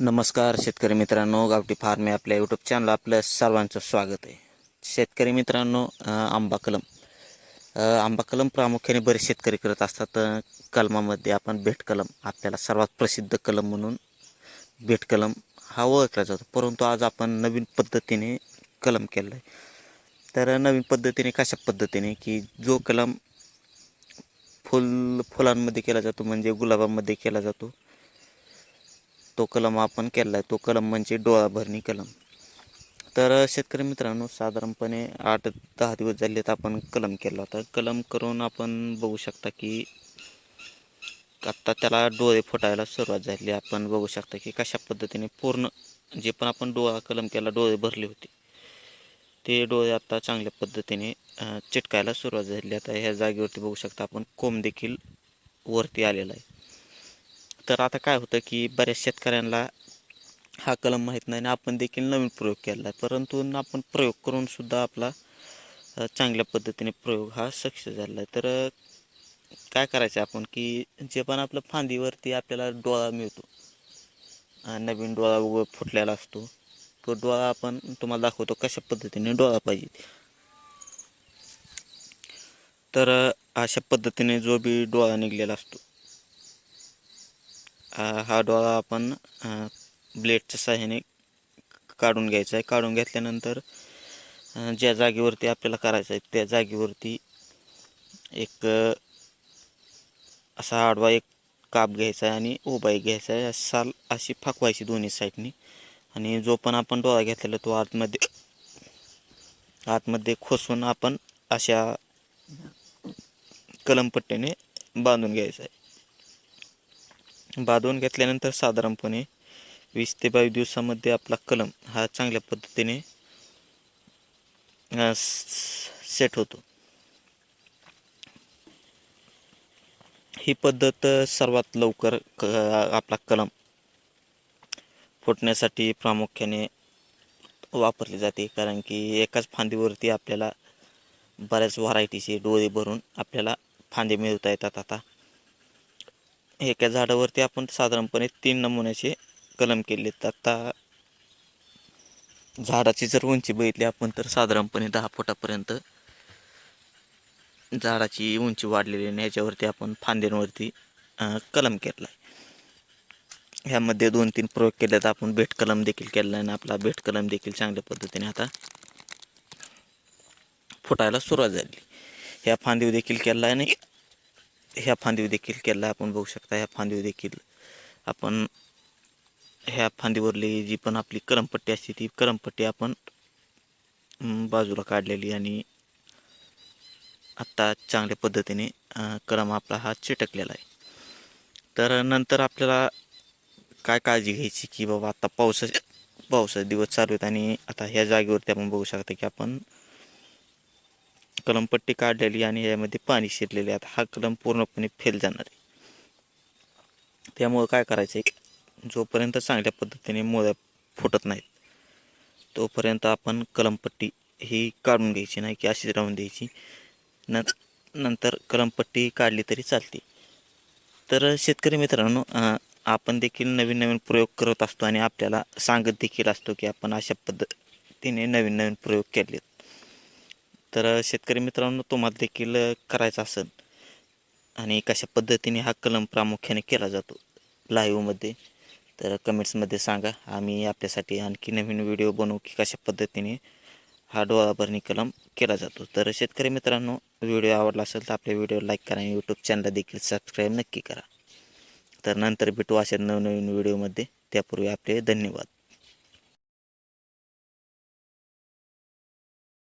नमस्कार शेतकरी मित्रांनो. गावठी फार्म आपल्या यूट्यूब चॅनल आपलं सर्वांचं स्वागत आहे. शेतकरी मित्रांनो आंबा कलम. आंबा कलम प्रामुख्याने बरेच शेतकरी करत असतात. कलमामध्ये आपण भेट कलम आपल्याला सर्वात प्रसिद्ध कलम म्हणून भेट कलम हा ओळखला जातो. परंतु आज आपण नवीन पद्धतीने कलम केलं आहे तर नवीन पद्धतीने कशा पद्धतीने की जो कलम फुल फुलांमध्ये केला जातो म्हणजे गुलाबामध्ये केला जातो तो कलम आपण केला आहे तो कलम म्हणजे डोळा भरणी कलम. तर शेतकरी मित्रांनो साधारणपणे आठ दहा दिवस झाले तर आपण कलम केला होता. कलम करून आपण बघू शकता की आत्ता त्याला डोळे फुटायला सुरुवात झाली. आपण बघू शकता की कशा पद्धतीने पूर्ण जे पण आपण डोळा कलम केला डोळे भरले होते. ते डोळे आत्ता चांगल्या पद्धतीने चिटकायला सुरुवात झाली. आता ह्या जागेवरती बघू शकता आपण कोंब देखील वरती आलेला आहे. तर आता काय होतं की बऱ्याच शेतकऱ्यांना हा कलम माहीत नाही आणि आपण देखील नवीन प्रयोग केला आहे. परंतु आपण प्रयोग करून सुद्धा आपला चांगल्या पद्धतीने प्रयोग हा सक्सेस झाला आहे. तर काय करायचं आपण की जे पण आपलं फांदीवरती आपल्याला डोळा मिळतो नवीन डोळा वगैरे फुटलेला असतो तो डोळा आपण तुम्हाला दाखवतो कशा पद्धतीने डोळा पाहिजे. तर अशा पद्धतीने जो बी डोळा निघलेला असतो हा डोळा आपण ब्लेडच्या सहाय्याने काढून घ्यायचा आहे. काढून घेतल्यानंतर ज्या जागेवरती आपल्याला करायचं आहे त्या जागेवरती एक असा आडवा एक काप घ्यायचा आहे आणि उभा एक घ्यायचा आहे. साल अशी फाकवायची दोन्ही साईडनी. आणि जो पण आपण डोळा घेतलेला तो आतमध्ये आतमध्ये खोसून आपण अशा कलमपट्टीने बांधून घ्यायचा आहे. बांधून घेतल्यानंतर साधारणपणे वीस ते बावीस दिवसामध्ये आपला कलम हा चांगल्या पद्धतीने सेट होतो. ही पद्धत सर्वात लवकर क आपला कलम फुटण्यासाठी प्रामुख्याने वापरली जाते. कारण की एकाच फांदीवरती आपल्याला बऱ्याच व्हरायटीचे डोळे भरून आपल्याला फांदे मिळवता येतात आता. एका झाडावरती आपण साधारणपणे तीन नमुन्याचे कलम केले आता झाडाची जर उंची बघितली आपण तर साधारणपणे दहा फुटापर्यंत झाडाची उंची वाढलेली आहे आणि याच्यावरती आपण फांद्यांवरती कलम केला आहे ह्यामध्ये दोन तीन प्रयोग केले तर आपण भेट कलम देखील केला आहे आणि आपला भेट कलम देखील चांगल्या पद्धतीने आता फुटायला सुरुवात झाली. ह्या फांदीव देखील केला आहे आणि ह्या फांदीव देखील केला आहे आपण बघू शकता ह्या फांदीव देखील आपण ह्या फांदीवरली जी पण आपली करमपट्टी असते ती करमपट्टी आपण बाजूला काढलेली आणि आत्ता चांगल्या पद्धतीने करम आपला हा चिटकलेला आहे. तर नंतर आपल्याला काय काळजी घ्यायची की बाबा आता पावसाचे पावसाचे दिवस चालू आहेत आणि आता ह्या जागेवरती आपण बघू शकता की आपण कलमपट्टी काढलेली आणि यामध्ये पाणी शिरलेले आहेत. आता हा कलम पूर्णपणे फेल जाणार आहे. त्यामुळं काय करायचं आहे? जोपर्यंत चांगल्या पद्धतीने मोळ्या फुटत नाहीत तोपर्यंत आपण कलमपट्टी ही काढून घ्यायची नाही की अशीच राहून द्यायची. न नंतर कलमपट्टी काढली तरी चालते. तर शेतकरी मित्रांनो आपण देखील नवीन नवीन प्रयोग करत असतो आणि आपल्याला सांगत देखील असतो की आपण अशा पद्धतीने नवीन नवीन प्रयोग केलेत. तर शेतकरी मित्रांनो तुम्हाला देखील करायचा असेल आणि कशा पद्धतीने हा कलम प्रामुख्याने केला जातो लाईव्हमध्ये तर कमेंट्समध्ये सांगा. आम्ही आपल्यासाठी आणखी नवीन व्हिडिओ बनवू की कशा पद्धतीने हा डोळाभरणी कलम केला जातो. तर शेतकरी मित्रांनो व्हिडिओ आवडला असेल तर आपल्या व्हिडिओ लाईक करा आणि यूट्यूब चॅनल देखील सबस्क्राईब नक्की करा. तर नंतर भेटू अशा नवनवीन व्हिडिओमध्ये त्यापूर्वी आपले धन्यवाद.